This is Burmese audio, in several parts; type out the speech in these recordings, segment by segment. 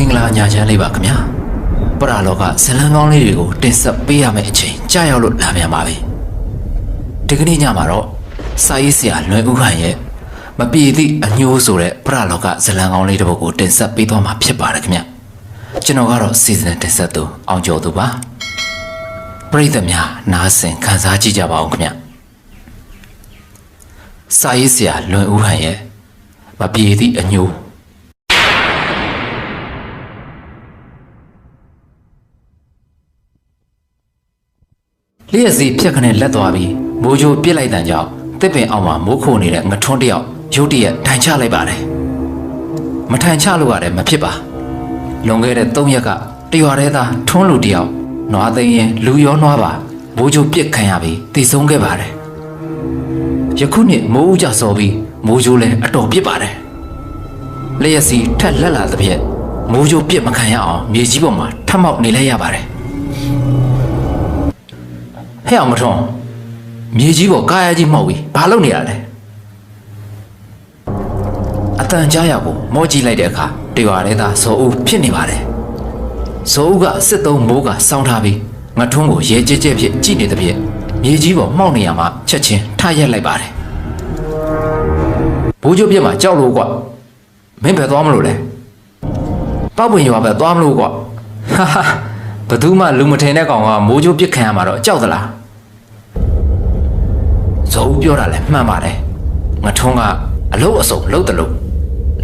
င်္ဂလာညာချမ်းလေးပါခင်ဗျာပရလောကဇလံကောင်းလေးတွေကိုတင်ဆက်ပေးရမယ့်အချိန်ကြာရောက်လို့လာပြန်ပါပြီဒီကနေ့ညမှာတော့စာရေးဆရာလွယ်ဦးဟန်ရဲ့မပြေသည့်အညိုးဆိုတဲ့ပရလောကဇလံကောင်းလေးတစ်ပုဒ်ကိုတင်ဆက်ပေးသွားမှာဖြစ်ပါတယ်ခင်ဗျာကျွန်တော်ကတော့စီစဉ်တင်ဆက်သူအောင်ကျော်သူပါပရိသတ်များနားဆင်ခံစားကြည့်ကြပါဦးခင်ဗျာစာရေးဆရာလွယ်ဦးဟန်ရဲ့မပြေသည့်အညိုး လျှက်စီဖြတ်ခနဲ့လက်သွားပြီးမိုးကြိုပြစ်လိုက်တန်ကြောင့်တစ်ပင်အောက်မှာမိုးခိုနေတဲ့ငထွန်းတစ်ယောက်ရုတ်တရက်ထိုင်ချလိုက်ပါတယ်မထိုင်ချလို့ရတယ်မဖြစ်ပါလွန်ခဲ့တဲ့၃ရက်ကတရွာတဲသားထွန်းလူတစ်ယောက်နွားသိန်းရင်လူရောနွားပါမိုးကြိုပြစ်ခံရပြီးတည်ဆုံးခဲ့ပါတယ်ယခုနှစ်မိုးဦးကြစောပြီးမိုးကြိုလည်းအတော်ပြစ်ပါတယ်လျှက်စီထက်လက်လာသဖြင့်မိုးကြိုပြစ်မခံရအောင်မြေကြီးပေါ်မှာထပ်မောက်နေလိုက်ရပါတယ် ဟဲ့အောင်မထွန်းမြေကြီးပေါ်ကာယကြီးမှောက်ပြီးဘာလုပ်နေရလဲအတန်ကြားရကိုမောကြည့်လိုက်တဲ့အခါတရွာထဲသားဇော်ဦးဖြစ်နေပါတယ်ဇော်ဦးကစစ်သုံးမိုးကစောင်းထားပြီးငထွန်းကိုရဲကြဲကြဲဖြစ်ကြည့်နေတဲ့ဖြင့်မြေကြီးပေါ်မှောက်နေရမှချက်ချင်းထရက်လိုက်ပါတယ်ဘိုးကျုပ်ပြက်မှာကြောက်လို့ကွမင်းဘယ်သွားမလို့လဲပောက်ပွင့်ရွာဘက်သွားမလို့ကွဟာဟာဘယ်သူမှလူမထင်တဲ့ကောင်ကမိုးကြိုးပြစ်ခံရမှာတော့ကြောက်သလား ဇော်ဦးပြောတာလည်းမှန်ပါတယ်ငထုံးကအလုတ်အစုံလှုပ်တယ်လို့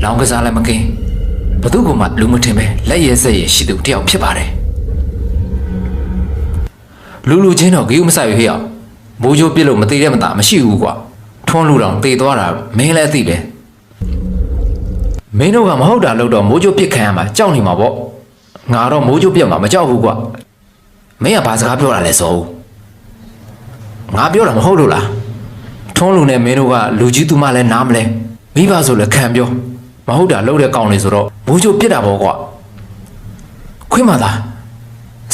လောင်းကစားလည်းမကင်းဘသူကမှလူမထင်ပဲလက်ရဲဆက်ရရှိသူတယောက်ဖြစ်ပါတယ်လူလူချင်းတော့ဂီယူမဆိုင်ဘူးဟေ့အောင်မိုးကြိုးပြစ်လို့မသေးတဲ့မသားမရှိဘူးကွာထွန်းလူတော်တေသွားတာမင်းလည်းသိပဲမင်းတို့ကမဟုတ်တာလို့တော့မိုးကြိုးပြစ်ခံရမှာကြောက်နေမှာပေါ့ငါတော့မိုးကြိုးပြက်မှာမကြောက်ဘူးကွာမင်းကဘာစကားပြောတာလဲဇော်ဦးငါပြောတာမဟုတ်လို့လား ထွန်းလူနဲ့မင်းတို့ကလူကြီးသူမလည်းနားမလဲမိဘဆိုလည်းခံပြောမဟုတ်တာလှုပ်တဲ့ကောင်တွေဆိုတော့မိုးချိုပြစ်တာပေါ့ကွာခွင့်မသား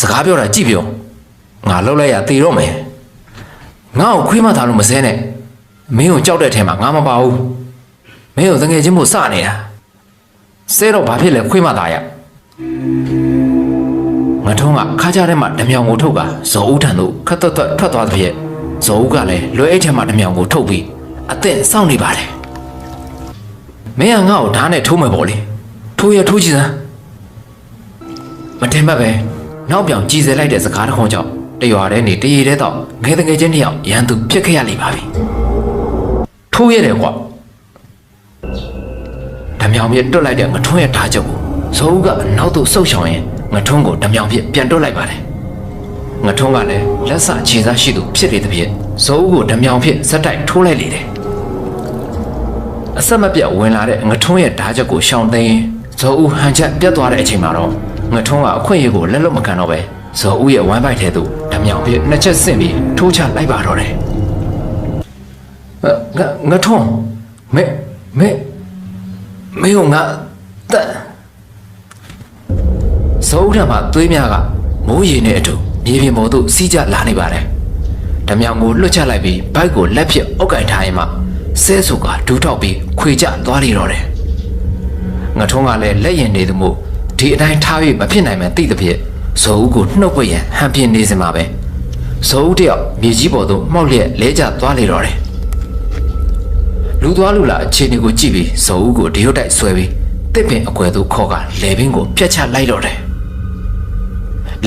စကားပြောတာကြည့်ပြောငါလှုပ်လိုက်ရတေတော့မယ်ငါ့ကိုခွင့်မသားလို့မစဲနဲ့မင်းကိုကြောက်တဲ့ထဲမှာငါမပါဘူးမင်းကိုတငယ်ချင်းမို့စနေတာစဲတော့ဘာဖြစ်လဲခွင့်မသားရငါထုံးကခါကြတဲ့မှာဓမြောင်ကိုထုတ်ကဇော်ဦးထံသို့ခတ်သွက်သွက်ထွက်သွားတဲ့ဖြစ် ဇော်ဦးကလည်းလွယ်အိတ်ထဲမှာတစ်မြောင်ကိုထုတ်ပြီးအသင့်စောင့်နေပါတယ်မင်းကငါ့ကိုဓာတ်နဲ့ထိုးမယ်ပေါ့လေထိုးရထိုးကြည့်စမ်းမတင်ဘက်ပဲနောက်ပြောင်ကြည်စဲလိုက်တဲ့စကားတစ်ခွန်းကြောင့်တရွာထဲနေတရေထဲတော့ငယ်တငယ်ချင်းတစ်ယောက်ရန်သူဖြစ်ခဲ့ရလိမ့်ပါပြီထိုးရတယ်ကွာဓမြောင်ပြတွတ်လိုက်တဲ့ငထွန်းရဲ့ဓာတ်ချုပ်ကိုဇော်ဦးကနောက်သို့ဆုတ်ရှောင်ရင်ငထွန်းကိုဓမြောင်ပြပြန်တွတ်လိုက်ပါတယ် ငထုံးကလည်းလက်စခြေစားရှိသူဖြစ်နေတဲ့ဖြင့်ဇောဦးကိုဓမြောင်ဖြစ်ဇက်တိုက်ထိုးလိုက်လေတယ်အဆက်မပြတ်ဝင်လာတဲ့ငထုံးရဲ့ဓာချက်ကိုရှောင်သိမ်းဇောဦးဟန်ချက်ပြတ်သွားတဲ့အချိန်မှာတော့ငထုံးကအခွင့်အရေးကိုလက်လွတ်မခံတော့ပဲဇောဦးရဲ့ဝမ်းပိုက်ထဲသို့ဓမြောင်ဖြစ်နှစ်ချက်ဆင့်ပြီးထိုးချလိုက်ပါတော့တယ်ငငထုံးမဲမဲမဲငါတက်ဇောဦးထံမှာသွေးများကမိုးရေနဲ့အတူ မြေပြင်ပေါ်သို့စီးကျလာနေပါတယ်။ဓမြောင်ကိုလွတ်ချလိုက်ပြီးဘိုက်ကိုလက်ဖြင့်အုပ်ကင်ထားရင်မှဆဲဆူကဒူးထောက်ပြီးခွေကျသွားလေတော့တယ်။ငထုံးကလည်းလက်ရင်နေသူမို့ဒီအတိုင်းထား၍မဖြစ်နိုင်မှသိသဖြင့်ဇောဦးကိုနှုတ်ပွက်ရန်ဟန်ပြင်းနေစမှာပဲ။ဇောဦးတယောက်မြေကြီးပေါ်သို့မှောက်လျက်လဲကျသွားလေတော့တယ်။လူသွားလူလာအခြေအနေကိုကြည့်ပြီးဇောဦးကိုဒီရုတ်တိုက်ဆွဲပြီးတစ်ပင်အကွယ်သို့ခေါ်ကလေပင်ကိုပြတ်ချလိုက်တော့တယ်။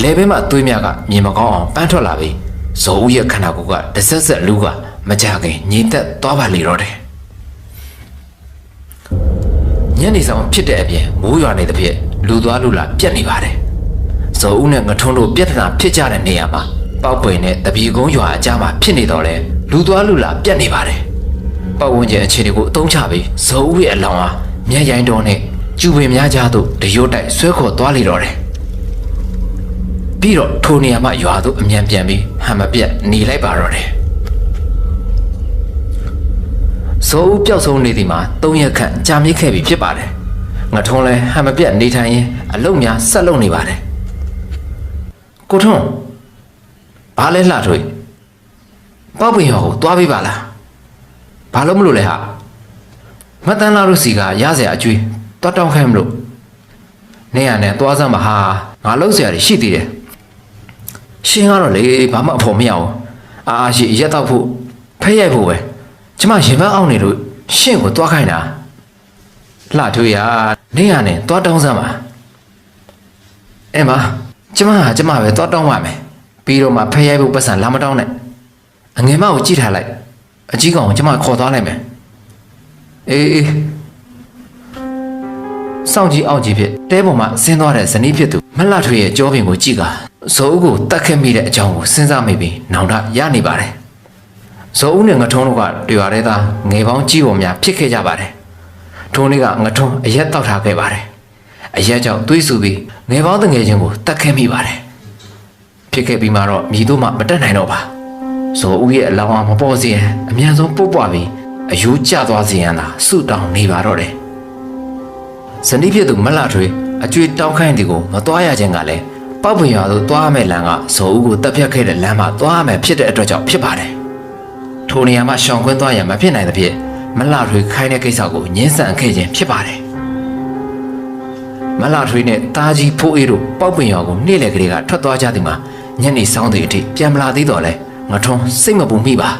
လေဘဲမှာသွေးများကမြေမကောင်းအောင်ပန်းထွက်လာပြီးဇော်ဦးရဲ့ခန္ဓာကိုယ်ကတဆက်ဆက်လူကမကြခင်ညီသက်သွားပါလေတော့တယ်ညနေဆောင်ဖြစ်တဲ့အပြင်မိုးရွာနေသဖြင့်လူသွားလူလာပြက်နေပါတယ်ဇော်ဦးနဲ့ငထုံးတို့ပြက်ထနာဖြစ်ကြတဲ့နေရာမှာပောက်ပွင့်နဲ့တပီကုန်းရွာအကြားမှာဖြစ်နေတော့လဲလူသွားလူလာပြက်နေပါတယ်ပတ်ဝန်းကျင်အခြေအနေကိုအသုံးချပြီးဇော်ဦးရဲ့အလောင်းဟာမျက်ရိုင်းတော်နဲ့ကျူပင်များကြားသို့တရွတ်တိုက်ဆွဲခေါ်သွားလေတော့တယ် ပြီးတော့ထိုနေရာမှာရွာသို့အမြန်ပြန်ပြီးဟန်မပြတ်หนีလိုက်ပါတော့တယ်ဇောဦးပျောက်ဆုံးနေသည်မှာ၃ရက်ခန့်ကြာမြင့်ခဲ့ပြီဖြစ်ပါတယ်ငထုံးလဲဟန်မပြတ်နေထိုင်ရင်အလုံများဆက်လုံနေပါတယ်ကိုထွန်းဘာလဲလှထွေပေါ့ပင်ရော်ကိုသွားပေးပါလားဘာလို့မလို့လဲဟာမတန်လာလို့စီကရစရာအကျွေးတောက်တောက်ခဲမလို့နေရနဲ့သွားစမ်းပါဟာငါလုံးစရာတွေရှိသေးတယ် ရှင်းကတော့လေဘာမှအဖို့မရဘူးအာအာရှိရက်တော့ဖို့ဖဲရိုက်ဖို့ပဲကျမရင်ပန်းအောင်နေလို့ရှင့်ကိုသွားခိုင်းတာလှထွေးရနေရနဲ့သွားတောင်းစမ်းပါအဲမကျမဟာကျမပဲသွားတောင်းပါမယ်ပြီးတော့မှဖဲရိုက်ဖို့ပတ်စံလာမတောင်းနဲ့အငယ်မကိုကြည့်ထားလိုက်အကြီးကောင်ကိုကျမခေါ်သွားလိုက်မယ်အေးအေးစောင့်ကြည့်အောင်ကြည့်ဖြစ်တဲပေါ်မှာဆင်းသွားတဲ့ဇနီးဖြစ်သူမလှထွေရဲ့ကြောပင်ကိုကြည့်က ဇော်ဦးကိုတတ်ခဲ့မိတဲ့အကြောင်းကိုစဉ်းစားမိပြီးနောင်တရနေပါတယ်ဇော်ဦးနဲ့ငထုံးတို့ကတွေ့ရတဲ့သားငယ်ပေါင်းကြီးပေါ်များဖြစ်ခဲ့ကြပါတယ်ထုံးလေးကငထုံးအရက်တောက်ထားခဲ့ပါတယ်အရက်ကြောင့်သွေးဆူပြီးငယ်ပေါင်းတငယ်ချင်းကိုတတ်ခဲ့မိပါတယ်ဖြစ်ခဲ့ပြီးမှတော့မြည်တို့မှမတက်နိုင်တော့ပါဇော်ဦးရဲ့အလောင်းအမပေါ်စေရန်အမြန်ဆုံးပုတ်ပွားပြီးအယိုးကျသွားစေရန်သာဆုတောင်းနေပါတော့တယ်ဇနီးဖြစ်သူမလှထွေးအကျွေးတောင်းခိုင်းသည်ကိုမသွားရခြင်းကလည်း ပောက်ပင်ရွာသို့သွားရမယ့်လမ်းကဇော်ဦးကိုတပ်ဖြတ်ခဲ့တဲ့လမ်းမှာသွားရမယ်ဖြစ်တဲ့အတွက်ကြောင့်ဖြစ်ပါတယ်။ထိုနေရာမှာရှောင်ကွင်းသွားရန်မဖြစ်နိုင်သဖြင့်မလှထွေးခိုင်းတဲ့ကိစ္စကိုငင်းဆန်ခဲ့ခြင်းဖြစ်ပါတယ်။မလှထွေးနဲ့တာကြီးဖိုးအေးတို့ပောက်ပင်ရွာကိုနေ့လည်ကလေးကထွက်သွားကြသည်မှာညနေဆောင်သည့်အထိပြန်မလာသေးတော့လဲငထုံးစိတ်မပူမိပါ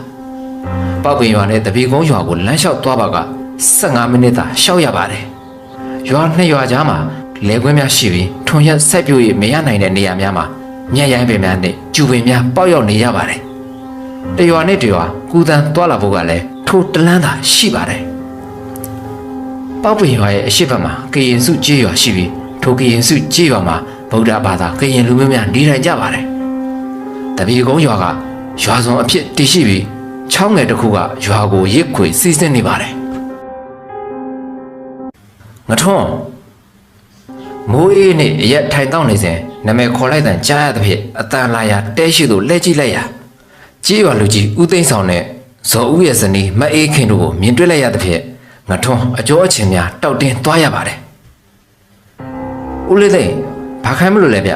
။ပောက်ပင်ရွာနဲ့တပီကုန်းရွာကိုလမ်းလျှောက်သွားပါက15မိနစ်သာရှောက်ရပါတယ်။ရွာနှစ်ရွာကြားမှာ လဲခွင်းများရှိပြီးထွန်ရက်ဆက်ပြို့ရမရနိုင်တဲ့နေရာများမှာညက်ရိုင်းပင်များနဲ့ကျူပင်များပေါက်ရောက်နေကြပါတယ်။တရွာနဲ့တရွာကူတန်းတွာလာဖို့ကလည်းထိုတလန်းသာရှိပါတယ်။ပေါက်ပင်ရွာရဲ့အရှိတ်ဘက်မှာကရင်စုကြေးရွာရှိပြီးထိုကရင်စုကြေးရွာမှာဗုဒ္ဓဘာသာကရင်လူမျိုးများနေထိုင်ကြပါတယ်။တပီကုန်းရွာကရွာစုံအဖြစ်တည်ရှိပြီးချောင်းငယ်တစ်ခုကရွာကိုရစ်ခွေစီးဆင်းနေပါတယ်။ငထွန်း မိုးအေးနဲ့အရက်ထိုင်တောင်းနေစဉ်နာမည်ခေါ်လိုက်တဲ့ကြားရသဖြင့်အတန်လာရာတဲရှိသို့လှည့်ကြည့်လိုက်ရာကြေးရွာလူကြီးဦးသိန်းဆောင်နဲ့ဇော်ဦးရဲ့ဇနီးမအေးခင်တို့ကိုမြင်တွေ့လိုက်ရသဖြင့်ငထွန်းအကျော်အချင်များတောက်တင်းသွားရပါတယ်ဦးလေးသိန်းဘာခိုင်းမလို့လဲဗျ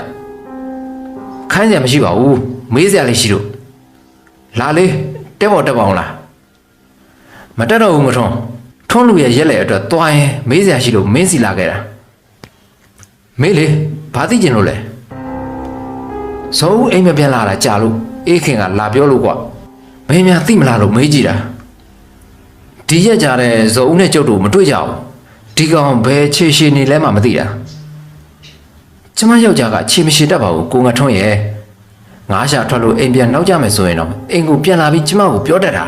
ခိုင်းစရာမရှိပါဘူးမေးစရာလေးရှိလို့လာလေတဲပေါ်တက်ပါအောင်လားမတက်တော့ဘူးငထွန်းထွန်းလူရဲ့ရက်လေအတွက်သွားရင်မေးစရာရှိလို့မင်းစီလာခဲ့တာ မေးလေဘာသိကျင်လို့လဲဇောဦးအိမ်မပြန်လာတာကြာလို့အေးခင်ကလာပြောလို့ကွာမင်းများသိမလားလို့မေးကြည့်တာဒီရက်ကြတဲ့ဇောဦးနဲ့ကျုပ်တို့မတွေ့ကြဘူးဒီကောင်ဘယ်ခြေရှိနေလဲမှမသိတာကျမယောက်ျားကခြေမရှိတတ်ပါဘူးကိုငါထွန်းရဲ့ငါးရှာထွက်လို့အိမ်ပြန်နောက်ကြမယ်ဆိုရင်တော့အိမ်ကိုပြန်လာပြီးကျမကိုပြောတတ်တာ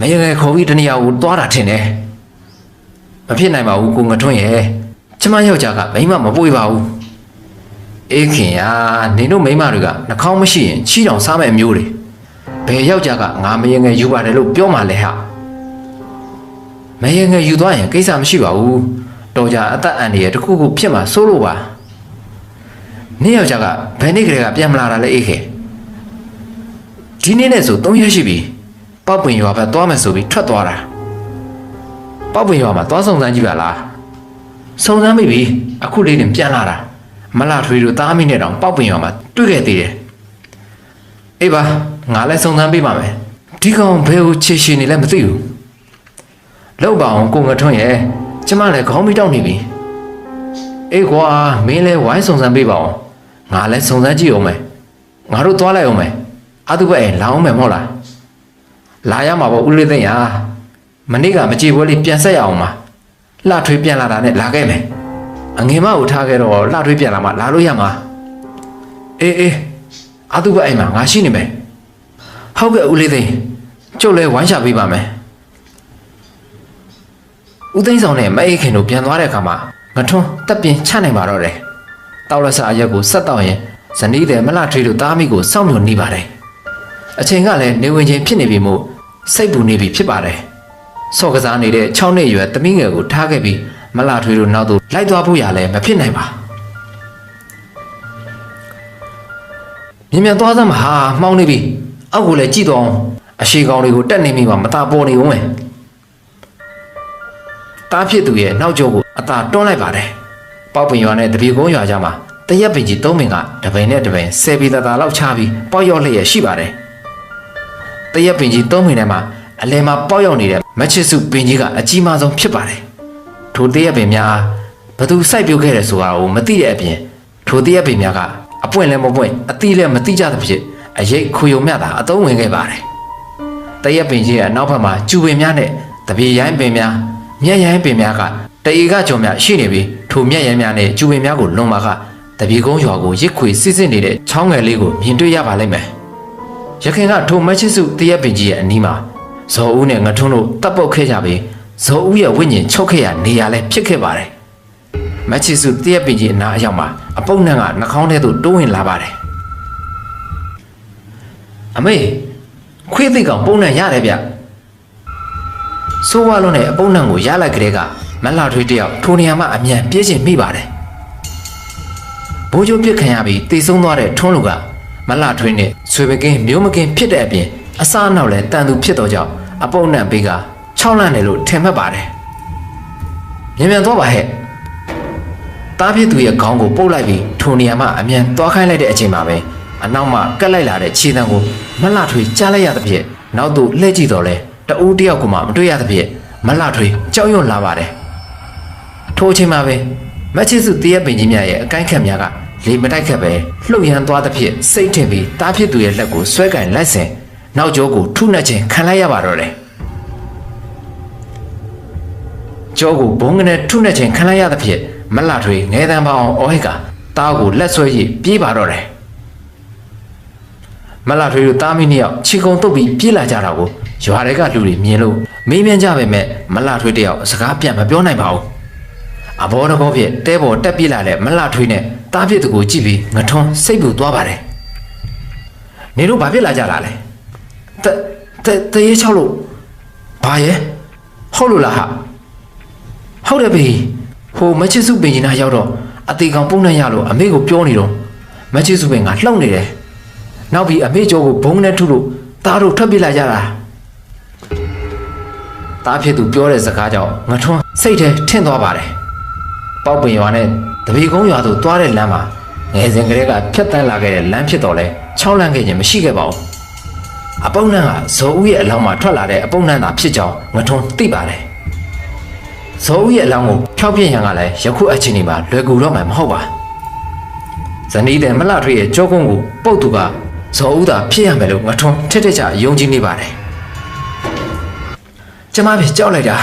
မရငယ်ခေါ်ပြီးတနေရာကိုသွားတာထင်တယ်မဖြစ်နိုင်ပါဘူးကိုငထွန်းရဲ့ ကျမယောက်ျားကမိမမပွေပါဘူးအေးခင်ယာနင်တို့မိမတွေကနှာခေါင်းမရှိရင်ချီတောင်စားမဲ့အမျိုးတွေဘယ်ယောက်ျားကငါမရင်ငယ်ယူပါတယ်လို့ပြောမှလဲဟာမရင်ငယ်ယူသွားရင်ကိစ္စမရှိပါဘူးတော်ကြအသက်အန္တရာယ်တစ်ခုခုဖြစ်မှာစိုးလို့ပါနေ့ယောက်ျားကဘယ်နေ့ကလေးကပြန်မလာတာလဲအေးခင်ဒီနေ့နဲ့ဆို3ရက်ရှိပြီပောက်ပင်ရွာဘက်သွားမယ်ဆိုပြီးထွက်သွားတာပောက်ပင်ရွာမှာသွားဆောင်စမ်းကြည့်ပါလား စုံစမ်းမိပြီအခုလေးနဲ့ပြန်လာတာမလာထွေးတို့သားမိနဲ့တောင်ပောက်ပင်ရွာမှာတွေ့ခဲ့သေးတယ်အေးပါငါလည်းစုံစမ်းပေးပါမယ်ဒီကောင်ဘယ်ကိုချေရှင်နေလဲမသိဘူးလောက်ပါအောင်ကိုငထွန်းရဲ့ကျမလည်းခေါင်းမိတောက်နေပြီအေးကွာမင်းလည်းဝိုင်းစုံစမ်းပေးပါအောင်ငါလည်းစုံစမ်းကြည့်အောင်မယ်ငါတို့သွားလိုက်အောင်မယ်အတုပဲလာအောင်မယ်မဟုတ်လားလာရမှာပေါ့ဦးလေးသိန်းဟာမနေ့ကမကြည်ပွဲလေးပြန်ဆက်ရအောင်ပါ လှထွေးပြန်လာတာနဲ့လာခဲ့မယ်အငင်မကိုထားခဲ့တော့လှထွေးပြန်လာမှလာလို့ရမှာအေးအေးအတုပအိမ်မှာငါရှိနေမယ်ဟုတ်ကဲ့ဦးလေးသိန်းကျုပ်လည်းဝိုင်းချပေးပါမယ်ဦးသိန်းဆောင်နဲ့မအေးခင်တို့ပြန်သွားတဲ့အခါမှာငထွန်းတက်ပြင်းချနိုင်ပါတော့တယ်တောက်လက်စားအရက်ကိုဆက်တော့ရင်ဇနီးတဲ့မလှထွေးတို့သားမိကိုစောင့်မျှော်နေပါတယ်အချိန်ကလည်းနေဝင်ချိန်ဖြစ်နေပြီမို့စိတ်ပူနေပြီဖြစ်ပါတယ် ဆော့ကစားနေတဲ့6နှစ်အရွယ်သမီးငယ်ကိုထားခဲ့ပြီးမလာထွေးတို့နောက်သို့လိုက်သွားဖို့ရလဲမဖြစ်နိုင်ပါမြင်မြန်သွားစမ်းမဟာမှောင်းနေပြီအောက်ကိုလည်းကြည့်တော့အောင်အရှိကောင်တွေကိုတက်နေမိမှာမသာပေါ်နေဦးမယ်တားဖြစ်သူရဲ့နောက်ကျောကိုအသာတွန်းလိုက်ပါတယ်ပေါက်ပင်ရွာနဲ့တပီကုန်းရွာကြားမှာတရက်ပင်ကြီးသုံးပင်ကတပင်နဲ့တပင်ဆယ်ပီတတာလောက်ချပြီးပေါက်ရောက်လျက်ရှိပါတယ်တရက်ပင်ကြီးသုံးပင်ထဲမှာ အလယ်မှာပေါက်ရောက်နေတဲ့မချစ်စုပင်ကြီးကအကြီးမားဆုံးဖြစ်ပါတယ်။ထိုတရက်ပင်များအားဘသူစိုက်ပျိုးခဲ့တယ်ဆိုတာကိုမသိတဲ့အပြင်ထိုတရက်ပင်များကအပွင့်လည်းမပွင့်အတိလည်းမတိကြသဖြင့်အရေးခွေုံမြတာအသုံးဝင်ခဲ့ပါတယ်တရက်ပင်ကြီးရဲ့နောက်ဘက်မှာကျူပင်များနဲ့တပြေရိုင်းပင်များမြက်ရိုင်းပင်များကတအေကကြော်များရှိနေပြီးထိုမြက်ရိုင်းများနဲ့ကျူပင်များကိုလွန်ပါကတပြေကုန်းရွာကိုရစ်ခွေစစ်စစ်နေတဲ့ချောင်းငယ်လေးကိုမြင်တွေ့ရပါလိမ့်မယ်ရခင်ကထိုမချစ်စုတရက်ပင်ကြီးရဲ့အနီးမှာ ဇော်ဦးနဲ့ငထွန်းတို့တပ်ပုတ်ခဲ့ကြပြီးဇော်ဦးရဲ့ဝိညာဉ်ချုပ်ခဲ့ရနေရလဲဖြစ်ခဲ့ပါတယ်မချစ်စုတရက်ပင်ကြီးအနာအရောက်မှာအပုပ်နှံကနှာခေါင်းထဲသို့တိုးဝင်လာပါတယ်အမေခွေးသိကောင်ပုံနှံရတယ်ဗျဆိုးဝါလုံးနဲ့အပုပ်နှံကိုရလိုက်ကလေးကမလှထွေးတယောက်ထိုနေရာမှာအမြန်ပြေးချင်မိပါတယ်ဘိုးကျိုးပြစ်ခံရပြီးတေဆုံးသွားတဲ့ထွန်းလူကမလှထွေးနဲ့ဆွေပကင်းမျိုးမကင်းဖြစ်တဲ့အပြင် အစားအနောက်လည်းတန်သူဖြစ်တော့ကြောင့်အပုပ်နှံပေးက6လန့်တယ်လို့ထင်မှတ်ပါတယ်မြန်မြန်သွားပါဟဲ့တားဖြစ်သူရဲ့ခေါင်းကိုပုတ်လိုက်ပြီးထိုနေရာမှာအမြန်သွားခိုင်းလိုက်တဲ့အချိန်မှာပဲအနောက်မှကက်လိုက်လာတဲ့ခြေတံကိုမလှထွေကြားလိုက်ရသဖြင့်နောက်သို့လှည့်ကြည့်တော့လဲတအူးတယောက်ကမှမတွေ့ရသဖြင့်မလှထွေကြောက်ရွံ့လာပါတယ်ထိုအချိန်မှာပဲမချစ်စုတရက်ပင်ကြီးများရဲ့အကိုင်းခက်များကလေမတိုက်ခက်ပဲလှုပ်ရမ်းသွားသဖြင့်စိတ်ထင်ပြီးတားဖြစ်သူရဲ့လက်ကိုဆွဲကင်လိုက်စဉ် နောက်ကျောကိုထုနှက်ခြင်းခံလိုက်ရပါတော့တယ်ကျောကိုဘုံကနေထုနှက်ခြင်းခံလိုက်ရသဖြင့်မလှထွေငဲတန်းပေါအောင်အော်ဟစ်ကတားကိုလက်ဆွဲရည်ပြေးပါတော့တယ်မလှထွေတို့တားမိနှစ်ယောက်ခြေကုံတုပ်ပြီးပြေးလာကြတာကိုရွာတွေကလူတွေမြင်လို့မေးမြန်းကြပေမဲ့မလှထွေတယောက်စကားပြန်မပြောနိုင်ပါဘူးအဘောတဘောဖြစ်တဲပေါ်တက်ပြေးလာတဲ့မလှထွေနဲ့တားဖြစ်သူကိုကြည့်ပြီးငထွန်းစိတ်ပူသွားပါတယ်နေတို့ဘာဖြစ်လာကြတာလဲ တတတရေချောက်လို့ဘာရဲ့ဟုတ်လို့လားဟာဟုတ်တယ်ဘေးဟိုမချစ်စုပင်ကြီးနာရောက်တော့အသေးကောင်ပုံနဲ့ရလို့အမေကိုပြောနေတော့မချစ်စုပင်ကလှုပ်နေတယ်နောက်ပြီးအမေကျော်ကိုဘုံနဲ့ထုလို့သားတို့ထွက်ပြေးလာကြတာသားဖြစ်သူပြောတဲ့စကားကြောင့်ငထွန်းစိတ်ထဲထင့်သွားပါတယ်ပေါက်ပင်ရွာနဲ့တပီကုန်းရွာသို့သွားတဲ့လမ်းမှာငယ်စဉ်ကလေးကဖြတ်တန်းလာခဲ့တဲ့လမ်းဖြစ်တော့လဲချောင်းလန့်ခဲ့ခြင်းမရှိခဲ့ပါဘူး အပုံနှံကဇော်ဦးရဲ့အလောင်းမှာထွက်လာတဲ့အပုံနှံသာဖြစ်ကြောင်းငထွန်းသိပါတယ်ဇော်ဦးရဲ့အလောင်းကိုဖျောက်ပြစ်ရန်ကလည်းယခုအချိန်ဒီမှာလွယ်ကူတော့မှမဟုတ်ပါဇနီးတဲ့မလှထွေးရဲ့ကြောကုန်းကိုပုတ်သူကဇော်ဦးသာဖြစ်ရမယ်လို့ငထွန်းထက်ထက်ချယုံကြည်နေပါတယ်ကျမပဲကြောက်လိုက်တာ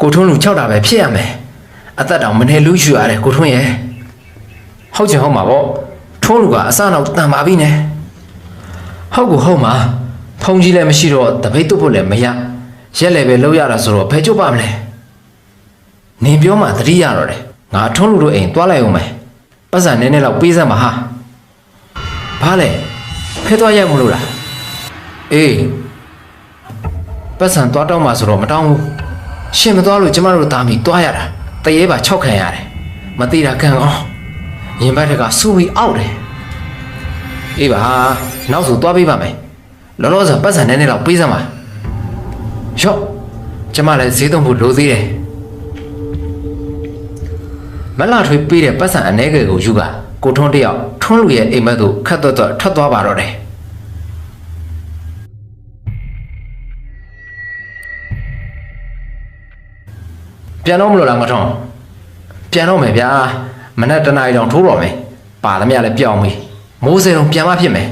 ကိုထွန်းလူကြောက်တာပဲဖြစ်ရမယ်အသက်တောင်မနေလူယူရတယ်ကိုထွန်းရဲ့ဟုတ်ချင်ဟုတ်မှာပေါ့ထွန်းလူကအစနောက်တန်ပါပြီနဲ့ဟုတ်ကိုဟုတ်မှာ ဖုန်ကြီးလည်းမရှိတော့တပိတ်တုတ်ဖို့လည်းမရရက်လည်းပဲလောက်ရတာဆိုတော့ဘယ်ကြွပါမလဲနင်ပြောမှသတိရတော့တယ်ငါထွန်းလူတို့အိမ်သွားလိုက်အောင်မယ်ပတ်စံနည်းနည်းလောက်ပေးစမ်းပါဟာဘာလဲဖဲသွားရိုက်မလို့လားအေးပတ်စံသွားတောင်းမှဆိုတော့မတောင်းဘူးရှင်မသွားလို့ကျမတို့သားမိသွားရတာတရေပါ၆ခံရတယ်မသိတာကံကောင်းရင်ဘတ်ထက်ကစူပြီးအောက်တယ်အေးပါနောက်ဆိုသွားပေးပါမယ် လောလောဆယ်ပတ်စံနည်းနည်းလောက်ပေးစမ်းပါရော့ကျမလည်းဈေးသုံးဖို့လိုသေးတယ်မလှထွေးပေးတဲ့ပတ်စံအ ਨੇ ငယ်ကိုယူကကိုထွန်းတယောက်ထွန်းလူရဲ့အိမ်မက်သို့ခတ်သွက်သွက်ထွက်သွားပါတော့တယ်ပြန်တော့မလို့လားမထွန်းပြန်တော့မယ်ဗျာမနေ့တနားရီတောင်ထိုးတော့မယ်ပါသမျှလည်းပြောင်းပြီမိုးစေတုံပြန်မဖြစ်မယ်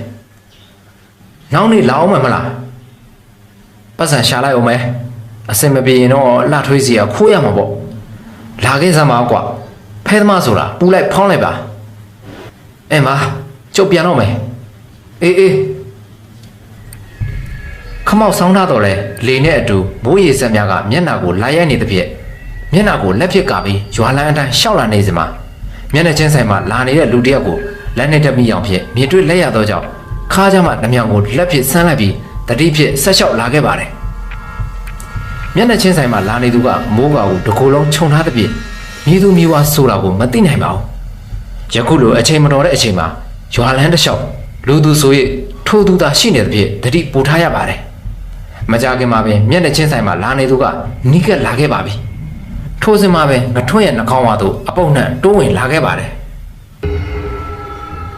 နောက်နေ့လာအောင်မယ်မလားပတ်စံရှာလိုက်အောင်မယ်အစင်မပြေရင်တော့လှထွေးစီကခိုးရမှာပေါ့လာခဲ့စမ်းပါကွာဖဲသမားဆိုတာပူလိုက်ဖောင်းလိုက်ပါအဲမကျုပ်ပြန်တော့မယ်အေးအေးခမောက်ဆောင်းထားတော့လဲလေနဲ့အတူမိုးရေစက်များကမျက်နှာကိုလာရိုက်နေသဖြင့်မျက်နှာကိုလက်ဖြစ်ကပြီးရွာလန်းအတိုင်းရှောက်လာနေစမှာမျက်နှာချင်းဆိုင်မှာလာနေတဲ့လူတစ်ယောက်ကိုလက်နဲ့တက်မိအောင်ဖြင့်မြင်တွေ့လက်ရသောကြောင့် ခါးကြမှာနှမြောင်ကိုလက်ဖြစ်ဆန်းလိုက်ပြီးတတိဖြစ်ဆက်လျှောက်လာခဲ့ပါတယ်မျက်နှာချင်းဆိုင်မှာလာနေသူကမိုးကာကိုတစ်ကိုယ်လုံးခြုံထားသဖြင့်မြည်သူမြည်ဝါဆိုတာကိုမသိနိုင်ပါဘူးယခုလိုအချိန်မတော်တဲ့အချိန်မှာရွာလန်းတစ်လျှောက်လူသူဆို၍ထိုးသူသာရှိနေတဲ့ဖြင့်တတိပူထားရပါတယ်မကြခင်မှာပင်မျက်နှာချင်းဆိုင်မှာလာနေသူကနီးကပ်လာခဲ့ပါပြီထိုးစင်မှာပင်ငထွန်းရဲ့နှာခေါင်းဝါသို့အပုပ်နှံတိုးဝင်လာခဲ့ပါတယ်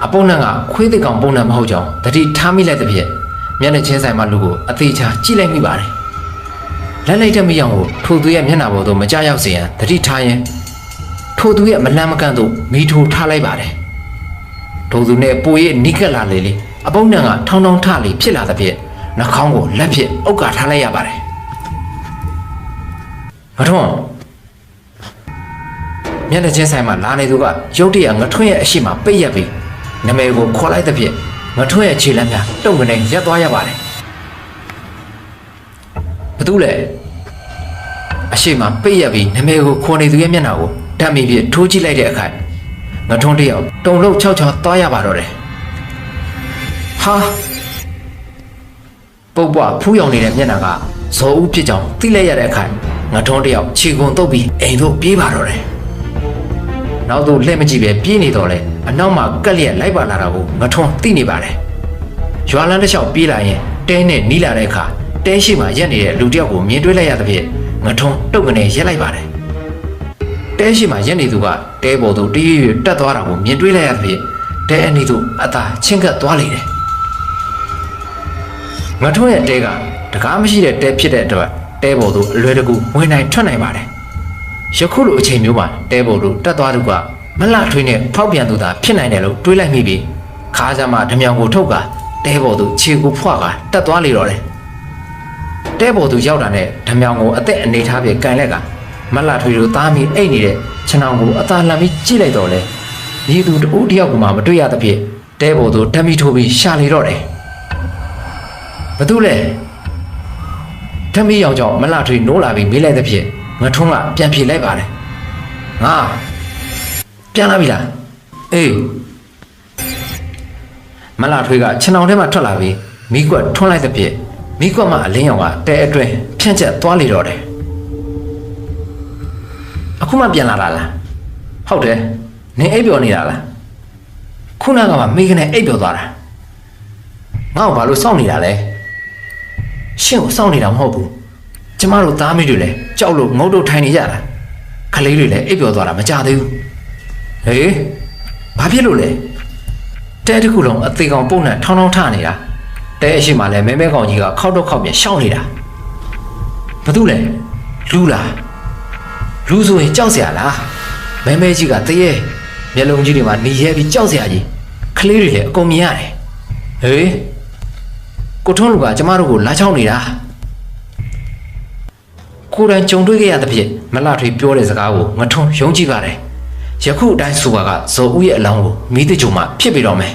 အပုပ်နှံကခွေးသိကောင်ပုံနှံမဟုတ်ကြောင်းတတိထားမိလိုက်တဲ့ဖြင့်မျက်နှာချင်းဆိုင်မှာလူကိုအသေးချာကြည့်လိုက်မိပါတယ်လက်လိုက်တဲ့မိအောင်ကိုထိုသူရဲ့မျက်နှာပေါ်သို့မကြောက်ရောက်စေရန်တတိထားရင်ထိုသူရဲ့မလန့်မကန့်သို့မိထိုထားလိုက်ပါတယ်ထိုသူနဲ့ပိုရဲ့နိကက်လာလေလေအပုံးနံကထောင်းထောင်းထလေဖြစ်လာသဖြင့်နှာခေါင်းကိုလက်ဖြင့်အုပ်ကထားလိုက်ရပါတယ်ငထွန်းမျက်နှာချင်းဆိုင်မှာလာနေသူကရုတ်တရက်ငထွန်းရဲ့အရှိမပိတ်ရက်ပြီး နမဲကိုခေါ်လိုက်သဖြင့်ငထွန်းရဲ့ခြေလက်များတုံကနေရက်သွားရပါတယ်ဘာတူလဲအရှိမပိတ်ရက်ပြီးနမဲကိုခေါ်နေသူရဲ့မျက်နှာကိုဓာတ်မိပြထိုးကြည့်လိုက်တဲ့အခါငထွန်းတယောက်တုံလို့ချောက်ချောက်သွားရပါတော့တယ်ဟာပုပ်ပွားဖူးယောင်နေတဲ့မျက်နှာကဇော်ဦးဖြစ်ကြောင်းသိလိုက်ရတဲ့အခါငထွန်းတယောက်ခြေကုံတုပ်ပြီးအိမ်သို့ပြေးပါတော့တယ်နောက်သို့လှည့်မကြည့်ပဲပြေးနေတော့လေ အနောက်မှာကက်လျက်လိုက်ပါလာတာကိုငထွန်းသိနေပါတယ်ရွာလန်းတစ်လျှောက်ပြေးလာရင်တဲနဲ့နီးလာတဲ့အခါတဲရှိမှရက်နေတဲ့လူတစ်ယောက်ကိုမြင်တွေ့လိုက်ရသဖြင့်ငထွန်းတုတ်ကနေရက်လိုက်ပါတယ်တဲရှိမှရက်နေသူကတဲပေါ်သို့တရွရွတက်သွားတာကိုမြင်တွေ့လိုက်ရသဖြင့်တဲအနီးသို့အသာချင်းကပ်သွားလေတယ်ငထွန်းရဲ့တဲကတကားမရှိတဲ့တဲဖြစ်တဲ့အတွက်တဲပေါ်သို့အလွယ်တကူဝင်နိုင်ထွက်နိုင်ပါတယ်ယခုလိုအချိန်မျိုးမှာတဲပေါ်လို့တက်သွားသူက မလှထွေးနဲ့ဖောက်ပြန်သူသာဖြစ်နိုင်တယ်လို့တွေးလိုက်မိပြီးခါးစမ်းမှာဓမြောင်ကိုထုတ်ကတဲပေါ်သူခြေကိုဖွာကတက်သွားလေတော့တယ်တဲပေါ်သူရောက်တာနဲ့ဓမြောင်ကိုအသက်အနေထားပြေကန်လက်ကမလှထွေးတို့သားမိအိတ်နေတဲ့ခြံအောင်ကိုအသာလှမ်းပြီးကြည့်လိုက်တော့လေဒီသူတူတယောက်ကမှမတွေ့ရသဖြင့်တဲပေါ်သူဓမီထိုးပြီးရှာလေတော့တယ်ဘာတူလဲဓမီရောင်ကြောင့်မလှထွေးနိုးလာပြီးမေးလိုက်သဖြင့်ငထွန်းကပြန်ဖြေလိုက်ပါတယ်ငါ ပြန်လာပြီလားအေးမလာထွေးကခြံအောင်ထဲမှာထွက်လာပြီးမိကွက်ထွန်းလိုက်တဲ့ပြည့်မိကွက်မှာအလင်းရောင်ကတဲအတွင်းဖြန့်ချက်သွားလေတော့တယ်အခုမှပြန်လာတာလားဟုတ်တယ်နင်အိပ်ပျော်နေတာလားခုနကမှမိကနေအိပ်ပျော်သွားတာငါ့ကိုဘာလို့စောင့်နေတာလဲရှင့်ကိုစောင့်နေတာမဟုတ်ဘူးကျမတို့သားမိတွေလည်းကြောက်လို့ငုတ်တုတ်ထိုင်နေကြတာခလေးတွေလည်းအိပ်ပျော်သွားတာမကြသေးဘူး ဟေးဘာဖြစ်လို့လဲတဲတစ်ခုလုံးအသေးကောင်ပုံနဲ့ထောင်းထောင်းထနေတာတဲအရှိမှလည်းမဲမဲကောင်ကြီးကခောက်တော့ခောက်ပြန်ရှောင်းနေတာဘာတူလဲလူလားလူဆိုရင်ကြောက်စရာလားမဲမဲကြီးကတရေမျက်လုံးကြီးတွေမှာနေရဲပြီးကြောက်စရာကြီးကလေးတွေလည်းအကုန်မြင်ရတယ်ဟေးကိုထုံးလူကကျမတို့ကိုလာချောင်းနေတာကိုယ်တိုင်ကြုံတွေ့ခဲ့ရတဲ့ဖြစ်မလှထွေးပြောတဲ့စကားကိုငထုံးယုံကြည်ပါတယ် ယခုအတိုင်းဆိုပါကဇော်ဦးရဲ့အလောင်းကိုမိတကြုံမှဖြစ်ပြီးတော့မယ်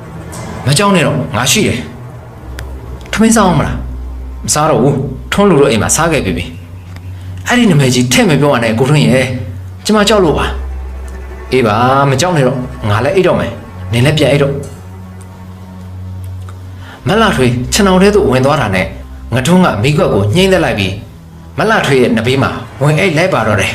။မကြောက်နဲ့တော့ငါရှိတယ်။ထမင်းစားအောင်မလား။မစားတော့ဘူး။ထွန်းလူတို့အိမ်မှာစားခဲ့ပြီပြီ။အဲ့ဒီနမဲကြီးထဲ့မပြောရနဲ့ကိုထွန်းရဲ့ကျမကြောက်လို့ပါ။အေးပါမကြောက်နဲ့တော့ငါလည်းအိတ်တော့မယ်။နင်လည်းပြန်အိတ်တော့မလှထွေးခြံအောင်ထဲသို့ဝင်သွားတာနဲ့ငထွန်းကမိကွက်ကိုညှိမ့်သက်လိုက်ပြီးမလှထွေးရဲ့နဘေးမှာဝင်အိတ်လိုက်ပါတော့တယ်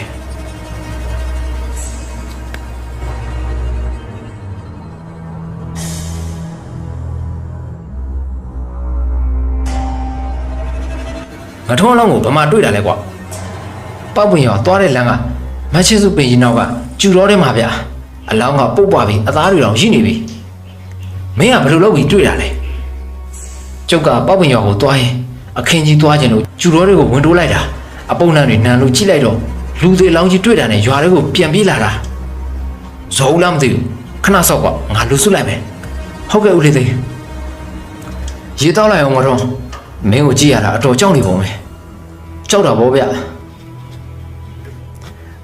ငါထုံးအလောင်းကိုဘယ်မှာတွေ့တာလဲကွာပောက်ပင်ရောသွားတဲ့လမ်းကမချစ်စုပင်ကြီးနောက်ကကျူတော်ထဲမှာဗျာအလောင်းကပုတ်ပွားပြီးအသားတွေတောင်ရှိနေပြီမင်းကဘယ်လိုလုပ်ပြီးတွေ့တာလဲကျုပ်ကပောက်ပင်ရောကိုသွားရင်အခင်းကြီးသွားခြင်းလို့ကျူတော်တွေကိုဝင်တိုးလိုက်တာအပုံနှံတွေနံလို့ကြည့်လိုက်တော့လူတွေလောင်းကြီးတွေ့တာနဲ့ရွာတွေကိုပြန်ပြေးလာတာဇော်ဦးလားမသိဘူးခဏဆော့ကွာငါလူစုလိုက်မယ်ဟုတ်ကဲ့ဦးလေးသိန်းရေတောက်လိုက်အောင်မတော့ မင်းကိုကြည့်ရတာအတော်ကြောက်နေပုံပဲကြောက်တာဗောဗျ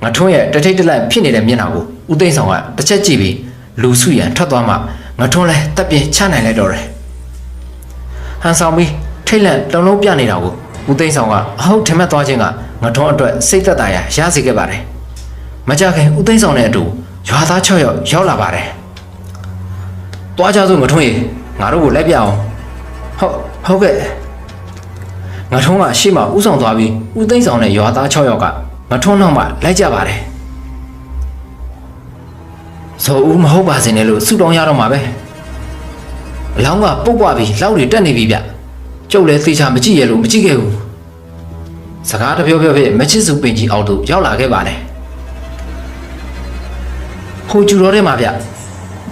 ငါထွန်းရဲ့တထိတ်တလန့်ဖြစ်နေတဲ့မျက်နှာကိုဦးသိန်းဆောင်ကတစ်ချက်ကြည့်ပြီးလူစုရန်ထွက်သွားမှငါထွန်းလဲတက်ပြင်းချနိုင်လိုက်တော့တယ်ဟန်ဆောင်ပြီးထိတ်လန့်လုံလုံးပြနေတာကိုဦးသိန်းဆောင်ကအဟုတ်ထင်မှတ်သွားခြင်းကငါထွန်းအတွက်စိတ်သက်သာရာရစေခဲ့ပါတယ်မကြခင်ဦးသိန်းဆောင်နဲ့အတူရွာသား6ယောက်ရောက်လာပါတယ်သွားကြစို့ငါထွန်းရေငါတို့ကိုလိုက်ပြအောင်ဟုတ်ဟုတ်ကဲ့ ငါထွန်းကရှေ့မှာဥဆောင်သွားပြီးဦးသိန်းဆောင်နဲ့ရွာသား6ယောက်ကငါထွန်းနောက်မှလိုက်ကြပါတယ်ဇော်ဦးမဟုတ်ပါစေနဲ့လို့ဆုတောင်းရတော့မှာပဲအလောင်းကပုတ်ပွားပြီးလောက်တွေတက်နေပြီဗျကျုပ်လည်းသေချာမကြည့်ရလို့မကြည့်ခဲ့ဘူးစကားတစ်ပြောပြောဖြင့်မချစ်စုပင်ကြီးအောက်သို့ရောက်လာခဲ့ပါတယ်ဟိုကျူတော်ထဲမှာဗျ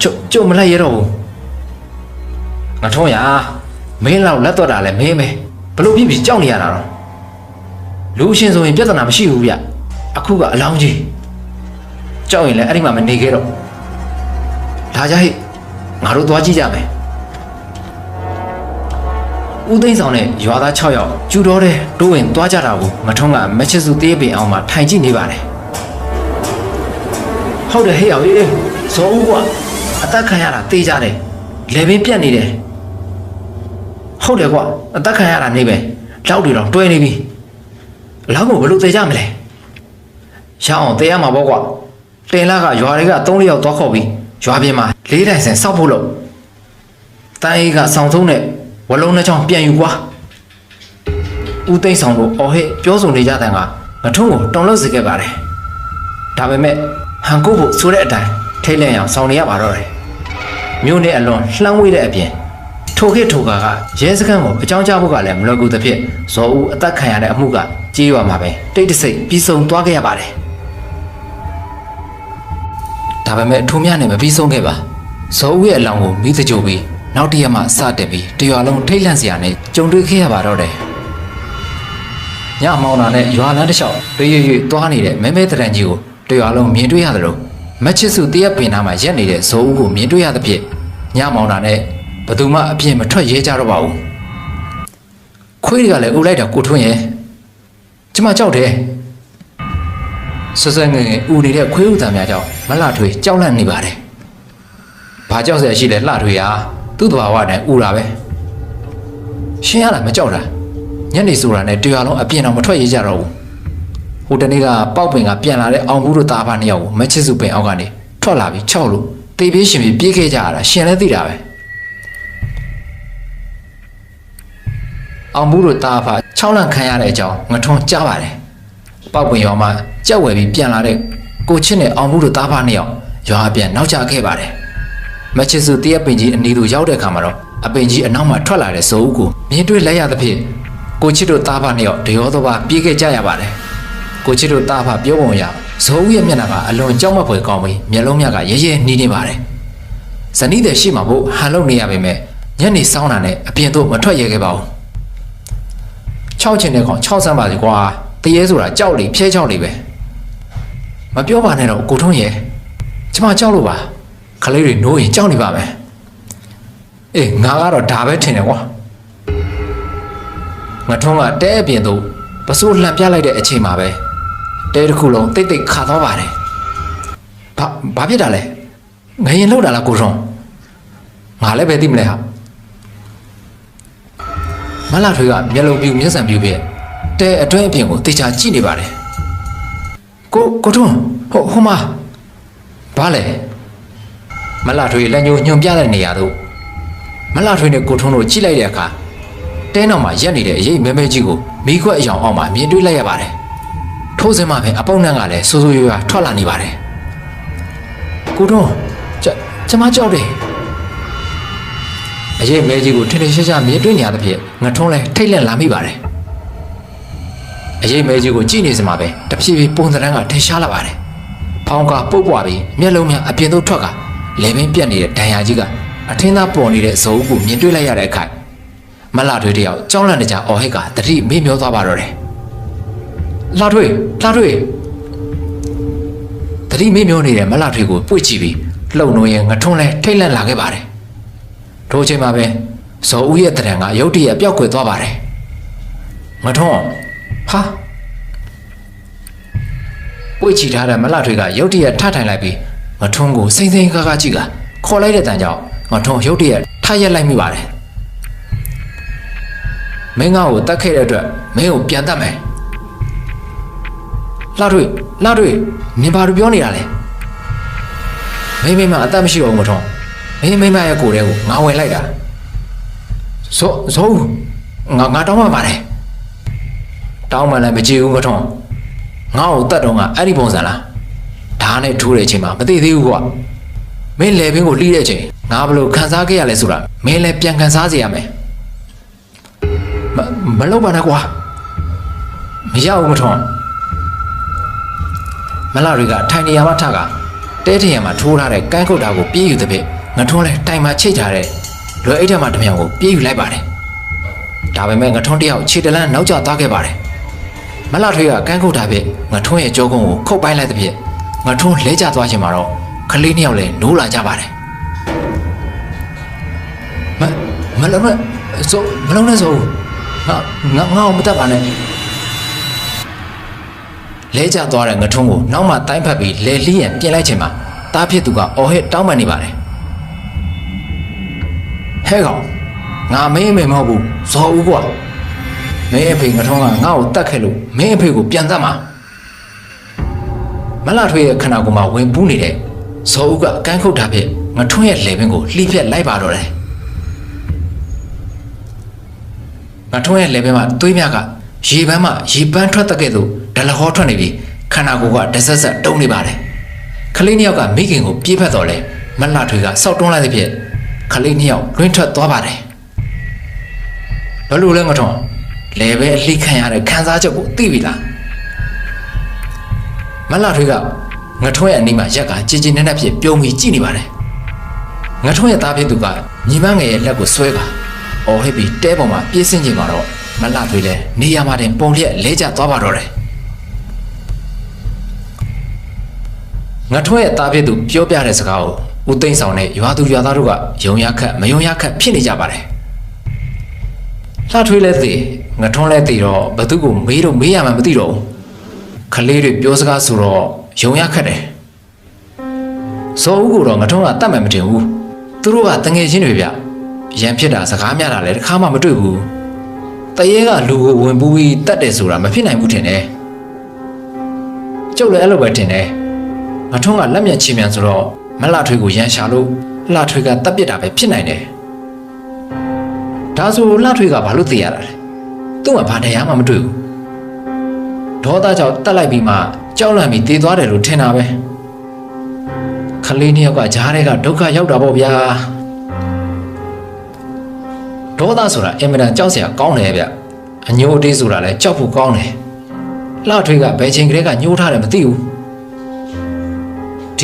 ကျုပ်ကျုပ်မလိုက်ရတော့ဘူးငါထုံးရမင်းလောက်လက်တော့တာလဲမင်းပဲ ဘလို့ဖြစ်ပြီးကြောက်နေရတာတော့လူအရှင်ဆိုရင်ပြဿနာမရှိဘူးဗျအခုကအလောင်းကြီးကြောက်ရင်လည်းအဲ့ဒီမှာမနေခဲ့တော့လာကြဟိငါတို့သွားကြည့်ကြမယ်ဦးသိန်းဆောင်နဲ့ရွာသား6ယောက်ကျူတော်တဲ့တိုးဝင်သွားကြတာကိုမထုံးကမချစ်စုသေးပင်အောင်မှထိုင်ကြည့်နေပါတယ်ဟုတ်တယ်ဟေ့အောင်အေးဇော်ဦးကအသက်ခံရတာတေးကြတယ်လေပင်ပြတ်နေတယ် ဟုတ်တယ်ကွာအသက်ခံရတာနေပဲလောက်တွေတော့တွဲနေပြီလောက်ကိုဘယ်လိုသေကြမလဲရအောင်သေရမှာပေါ့ကွာတင်လာကရွာတွေက3လျောက်သွားခေါ်ပြီးရွာပြင်မှာလေးတိုင်စင်စောက်ဖို့လို့တန်းအေးကဆောင်းဆုံးနဲ့ဝလုံးနှချောင်းပြန်ယူကွာဦးသိန်းဆောင်တို့အော်ဟစ်ပြောဆိုနေကြတဲ့ကမထုံးကိုတုံလို့စေခဲ့ပါတယ်ဒါပေမဲ့ဟန်ကိုဖို့ဆိုတဲ့အတိုင်းထိတ်လန့်အောင်ဆောင်နေရပါတော့တယ်မြို့နဲ့အလွန်လှမ်းဝေးတဲ့အပြင် ထိုခေတ်ထိုကာကရဲစခန်းကိုအကြောင်းကြားဖို့ကလည်းမလွယ်ကူသဖြင့်ဇော်ဦးအသက်ခံရတဲ့အမှုကကြေးရွာမှာပဲတိတ်တဆိတ်ပြီးဆုံးသွားခဲ့ရပါတယ်ဒါပေမဲ့အထူးများနဲ့မပြီးဆုံးခဲ့ပါဇော်ဦးရဲ့အလောင်းကိုမိသကြိုပြီးနောက်တစ်ရက်မှစတင်ပြီးတရွာလုံးထိတ်လန့်စရာနဲ့ကြုံတွေ့ခဲ့ရပါတော့တယ်ညမောင်တာနဲ့ရွာလမ်းတစ်လျှောက်ရွရွရွသွားနေတဲ့မဲမဲတရန်ကြီးကိုတရွာလုံးမြင်တွေ့ရသလိုမချစ်စုတရက်ပင်နာမှာရက်နေတဲ့ဇော်ဦးကိုမြင်တွေ့ရသဖြင့်ညမောင်တာနဲ့ ဘယ်သူမှအပြင်းမထွက်ရဲကြတော့ပါဘူးခွေးတွေကလည်းဦးလိုက်တာကိုထွန်းရဲ့ကျမကြောက်တယ်ဆွဆွငယ်ငယ်ဦးနေတဲ့ခွေးဥတံများကြောင့်မလှထွေးကြောက်လန့်နေပါတယ်ဘာကြောက်စရာရှိလဲလှထွေးဟာသူ့တဘာဝနဲ့ဦးတာပဲရှင်းရတာမကြောက်တာညနေဆိုတာနဲ့တရွာလုံးအပြင်းတော့မထွက်ရဲကြတော့ဘူးဟိုတနေ့ကပေါက်ပင်ကပြန်လာတဲ့အောင်ဘူးတို့သားဖာနှစ်ယောက်ကိုမချစ်စုပင်အောက်ကနေထွက်လာပြီးခြောက်လို့တေးပြေးရှင်ပြီးပြေးခဲ့ကြရတာရှင်လည်းသိတာပဲ အောင်ဘူးတို့သားဖာ6လန့်ခံရတဲ့အကြောင်းငထွန်းကြားပါတယ်ပေါက်ပင်ရွာမှာကြောက်ဝယ်ပြီးပြန်လာတဲ့ကိုချစ်နဲ့အောင်ဘူးတို့သားဖာနှစ်ယောက်ရွာအပြန်နောက်ကျခဲ့ပါတယ်မချစ်စုတရက်ပင်ကြီးအနီတို့ရောက်တဲ့အခါမှာတော့အပင်ကြီးအနောက်မှာထွက်လာတဲ့ဇိုးဦးကိုမြင်တွေ့လိုက်ရသဖြင့်ကိုချစ်တို့တားဖနှစ်ယောက်တရောတော့ပါပြေးခဲ့ကြရပါတယ်ကိုချစ်တို့တားဖပြောပုံရဇိုးဦးရဲ့မျက်နှာကအလွန်ကြောက်မက်ဖွယ်ကောင်းပြီးမျက်လုံးမြတ်ကရဲရဲနှီးနေပါတယ်ဇနီးတဲ့ရှိမှာဖို့ဟန်လုံနေရပေမဲ့ညနေစောင်းတာနဲ့အပြင်သို့မထွက်ရဲခဲ့ပါဘူး ၆ချင်တဲ့ကောင်၆ဆန်းပါစီကွာတရေဆိုတာကြောက်လေဖြဲချောက်လေပဲမပြောပါနဲ့တော့ကိုထုံးရဲ့ကျမကြောက်လို့ပါခလေးတွေနိုးရင်ကြောက်နေပါမယ်အေးငါကတော့ဒါပဲထင်တယ်ကွာငါထုံးကတဲအပြင်သို့ပစိုးလှန်ပြလိုက်တဲ့အချိန်မှာပဲတဲတစ်ခုလုံးတိတ်တိတ်ခါသွားပါတယ်ဘာဘာဖြစ်တာလဲငရင်လောက်တာလားကိုထုံးငါလည်းပဲသိမလဲဟာ မလာထွေးကမျက်လုံးပြူမျက်စံပြူပြတဲအတွင်းအပြင်ကိုတေချာကြည့်နေပါတယ်ကိုကိုထုံးဟိုဟိုမှာဘာလဲမလှထွေလက်ညှိုးညွန်ပြတဲ့နေရာသို့မလှထွေနဲ့ကိုထုံးတို့ကြည့်လိုက်တဲ့အခါတဲနောက်မှာရက်နေတဲ့အရေးမဲမဲကြီးကိုမိခွက်အယောင်အောက်မှာမြင်တွေ့လိုက်ရပါတယ်။ထိုးစင်မှပဲအပေါက်နှံကလည်းစိုးစိုးရွားရွားထွက်လာနေပါတယ်။ကိုထုံးကျကျမကြောက်တယ်။ အရေးမဲကြီးကိုထင်ထင်ရှားရှားမြင်တွေ့နေရသဖြင့်ငထုံးလည်းထိတ်လန့်လာမိပါတယ်။အရေးမဲကြီးကိုကြည့်နေစမှာပဲတဖြည်းဖြည်းပုံစံကထင်ရှားလာပါတယ်။ဖောင်းကပုတ်ပွားပြီးမျက်လုံးများအပြင်သို့ထွက်ကလေပင်ပြက်နေတဲ့ဒဏ်ရာကြီးကအထင်းသားပေါ်နေတဲ့ဇိုးကိုမြင်တွေ့လိုက်ရတဲ့အခါမလာထွေးတယောက်ကြောင်းလန့်တကြအော်ဟစ်ကတတိမေ့မျောသွားပါတော့တယ်။လာထွေးလာထွေးတတိမေ့မျောနေတဲ့မလာထွေးကိုပွေ့ကြည့်ပြီးလှုပ်နှိုးရင်ငထုံးလဲထိတ်လန့်လာခဲ့ပါတယ်။ ထိုအချိန်မှာပဲဇော်ဦးရဲ့တရံကရုတ်တရက်ပျောက်ကွယ်သွားပါတယ်။ငထုံးဟာပွေ့ချီထားတဲ့မလာထွေးကရုတ်တရက်ထထိုင်လိုက်ပြီးငထုံးကိုစိမ့်စိမ့်ကားကားကြည့်ကခေါ်လိုက်တဲ့တန်ကြောင့်ငထုံးရုတ်တရက်ထရက်လိုက်မိပါတယ်မင်းငါ့ကိုတတ်ခဲ့တဲ့အတွက်မင်းကိုပြန်တတ်မယ်လှထွေလှထွေနင်ဘာလို့ပြောနေတာလဲမင်းမင်းမအသက်မရှိတော့ဘူးငထုံး မင်းမင်းမရဲ့ကိုယ်တည်းကိုငါဝင်လိုက်တာဇောဇောငါငါတောင်းမှပါတယ်တောင်းမှလည်းမကြည့်ဘူးငထုံးငါ့ကိုတတ်တော့ကအဲ့ဒီပုံစံလားဓာတ်နဲ့ထိုးတဲ့အချိန်မှာမသိသေးဘူးကွာမင်းလေပင်ကိုလှီးတဲ့အချိန်ငါဘယ်လိုခံစားခဲ့ရလဲဆိုတာမင်းလည်းပြန်ခံစားစေရမယ်မမလုပ်ပါနဲ့ကွာမရဘူးမထွန်းမလာတွေကထိုင်နေရမှထကတဲထရံမှာထိုးထားတဲ့ကန်းကုတ်တာကိုပြေးယူတဲ့ဖြင့် ငထွန်းလဲတိုင်မှာချိတ်ထားတဲ့လွယ်အိတ်ထက်မှတစ်မြောင်ကိုပြေးယူလိုက်ပါတယ်ဒါပေမဲ့ငထွန်းတယောက်ခြေတလန်းနောက်ကျသွားခဲ့ပါတယ်မလာထွေးကကန်းကုတ်တာဖြင့်ငထွန်းရဲ့ကြောကုန်းကိုခုတ်ပိုင်းလိုက်တဲ့ဖြင့်ငါထွန်းလဲကျသွားခြင်းမှာတော့ကလေးနှစ်ယောက်လည်းနိုးလာကြပါတယ်မမလုံးနဲ့ဆိုမလုံးနဲ့ဆိုငါငါငါ့ကိုမတတ်ပါနဲ့လဲကျသွားတဲ့ငထွန်းကိုနောက်မှတိုင်းဖက်ပြီးလဲလီးရန်ပြင်လိုက်ခြင်းမှာတားဖြစ်သူကအော်ဟစ်တောင်းပန်နေပါတယ် ဟဲ့ကောင်ငါမင်းအမေမဟုတ်ဘူးဇော်ဦးကွာမင်းအဖေငထွန်းကငါ့ကိုတတ်ခဲ့လို့မင်းအဖေကိုပြန်တတ်မှာမလှထွေးရဲ့ခန္ဓာကိုယ်မှာဝင်ပူးနေတဲ့ဇော်ဦးကအကန်းခုတ်တာဖြစ်ငထွန်းရဲ့လေပင်ကိုလှိဖြက်လိုက်ပါတော့တယ်ငထွန်းရဲ့လေပင်မှာသွေးမြကရေပန်းမှာရေပန်းထွက်တဲ့ကဲ့သို့ဒလဟောထွက်နေပြီးခန္ဓာကိုယ်ကဒဆက်ဆက်တုံးနေပါတယ်ခလေးနှစ်ယောက်ကမိခင်ကိုပြေးဖက်တော့လဲမလှထွေးကစောက်တွန်းလိုက်တဲ့ဖြစ် ခလေးနှစ်ယောက်လွင့်ထွက်သွားပါတယ်ဘလို့လဲငထွန်းလေပဲအလှိခံရတဲ့ခံစားချက်ကိုသိပြီလားမလှထွေးကငထွန်းရဲ့အနီးမှာရက်ကကြည်ကြည်နက်နက်ဖြစ်ပြုံးပြီးကြည့်နေပါတယ်ငထွန်းရဲ့သားဖြစ်သူကညီမငယ်ရဲ့လက်ကိုဆွဲပါအော်ဟစ်ပြီးတဲပေါ်မှာပြေးဆင်းချိန်မှာတော့မလှထွေးလည်းနေရာမှာတင်ပုံလျက်လဲကျသွားပါတော့တယ်ငထွန်းရဲ့သားဖြစ်သူပြောပြတဲ့စကားကို ဦးသိန်းဆောင်နဲ့ရွာသူရွာသားတို့ကယုံရခက်မယုံရခက်ဖြစ်နေကြပါတယ်လှထွေးလည်းသိငထွန်းလည်းသိတော့ဘသူကိုမေးတော့မေးရမှမသိတော့ဘူးခလေးတွေပြောစကားဆိုတော့ယုံရခက်တယ်ဇော်ဦးကိုတော့ငထုံးကတတ်မှန်မတင်ဘူးသူတို့ကတငယ်ချင်းတွေဗျရန်ဖြစ်တာစကားများတာလည်းတစ်ခါမှမတွေ့ဘူးတရေကလူကိုဝင်ပူးပြီးတတ်တယ်ဆိုတာမဖြစ်နိုင်ဘူးထင်တယ်ကျုပ်လည်းအဲ့လိုပဲထင်တယ်ငထုံးကလက်မျက်ချီမြန်ဆိုတော့ မလှထွေးကိုရန်ရှာလို့လှထွေးကတတ်ပစ်တာပဲဖြစ်နိုင်တယ်ဒါဆိုလှထွေးကဘာလို့သိရတာလဲသူ့မှာဘာတရားမှမတွေ့ဘူးဒေါသကြောင့်တက်လိုက်ပြီးမှကြောက်လန့်ပြီးတည်သွားတယ်လို့ထင်တာပဲခလေးနှစ်ယောက်ကဂျားတွေကဒုက္ခရောက်တာပေါ့ဗျာဒေါသဆိုတာအင်မတန်ကြောက်စရာကောင်းတယ်ဗျအညိုအတေးဆိုတာလည်းကြောက်ဖို့ကောင်းတယ်လှထွေးကဘယ်ချိန်ကလေးကညှိုးထားတယ်မသိဘူး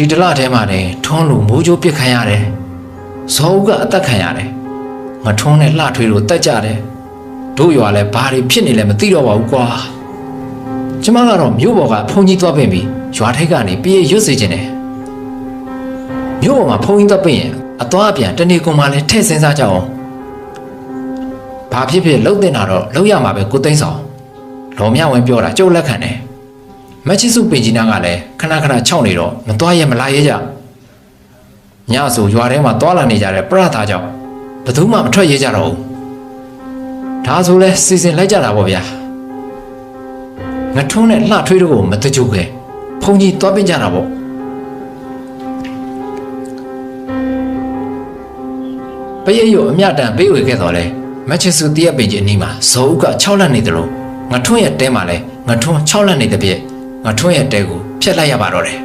ဒီတလထဲမှာနေထွန်းလို့မိုးကြိုးပစ်ခံရတယ်ဇော်ဦးကအသက်ခံရတယ်ငထွန်းနဲ့လှထွေးတို့တက်ကြတယ်တို့ရွာလဲဘာတွေဖြစ်နေလဲမသိတော့ပါဘူးကွာကျမကတော့မြို့ပေါ်ကဖုန်ကြီးသွားပင်ပြီးရွာထိပ်ကနေပြေးရွတ်စေခြင်းတယ်မြို့ပေါ်မှာဖုန်ကြီးသွားပင်ရင်အသွားအပြန်တနေကုန်မှလည်းထည့်စင်းစားကြအောင်ဘာဖြစ်ဖြစ်လှုပ်တင်တာတော့လှုပ်ရမှာပဲကိုသိန်းဆောင်လော်မြဝင်ပြောတာကြုတ်လက်ခံတယ် မချစ်စုပင်ကြီးနာကလည်းခဏခဏခြောက်နေတော့မသွားရဲမလာရဲကြညဆိုရွာထဲမှာသွားလာနေကြတဲ့ပရသာကြောင့်ဘယ်သူမှမထွက်ရဲကြတော့ဘူးဒါဆိုလဲစီစဉ်လိုက်ကြတာပေါ့ဗျာငထုံးနဲ့လှထွေးတို့ကိုမတကြိုခဲ့ဖုန်ကြီးသွားပင်ကြတာပေါ့ပရိတ်ရအမြတန်ပေးဝေခဲ့တော့လေမက်ချစ်စုတရက်ပင်ကြီးအနီးမှာဇော်ဦးက6လက်နေတယ်လို့ငထုံးရဲ့တဲမှာလဲငထုံး6လက်နေတဲ့ပြည့် ငထုံးရဲ့တဲကိုဖျက်လိုက်ရပါတော့တယ်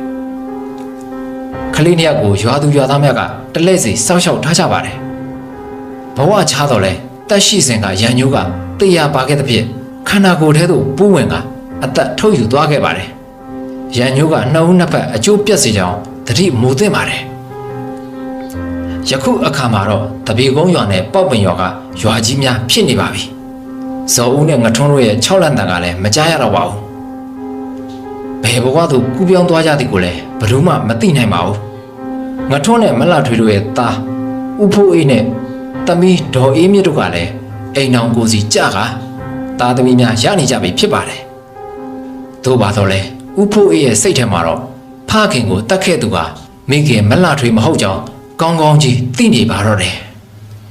ခလေးနှစ်ယောက်ကိုရွာသူရွာသားများကတလဲစီစောက်ရှောက်ထားကြပါတယ်ဘဝချတော့လဲတက်ရှိစဉ်ကရန်ညိုးကတေးရပါခဲ့တဲ့ပြည့်ခန္ဓာကိုယ်ထဲသို့ပူးဝင်ကအသက်ထုတ်ယူသွားခဲ့ပါတယ်ရန်ညိုးကနှုတ်နှစ်ဖက်အကျိုးပြတ်စေကြောင်းတတိမူသင့်ပါတယ်ယခုအခါမှာတော့တပေကုန်းရွာနဲ့ပေါက်ပင်ရွာကရွာကြီးများဖြစ်နေပါပြီဇော်ဦးနဲ့ငထွန်းတို့ရဲ့6လန့်တန်ကလည်းမကြားရတော့ပါဘူး ဘယ်ဘဝသို့ကူးပြောင်းသွားကြသည်ကိုလည်းဘယ်သူမှမသိနိုင်ပါဘူးငထွန်းနဲ့မလှထွေးတို့ရဲ့သားဥဖိုးအေးနဲ့သမီးဒေါ်အေးမြင့်တို့ကလည်းအိမ်အောင်ကိုစီကြကသားသမီးများရနေကြပြီဖြစ်ပါတယ်သို့ပါတော့လေဥဖိုးအေးရဲ့စိတ်ထဲမှာတော့ဖခင်ကိုတတ်ခဲ့သူကမိခင်မလှထွေးမဟုတ်ကြောင်းကောင်းကောင်းကြီးသိနေပါတော့တယ်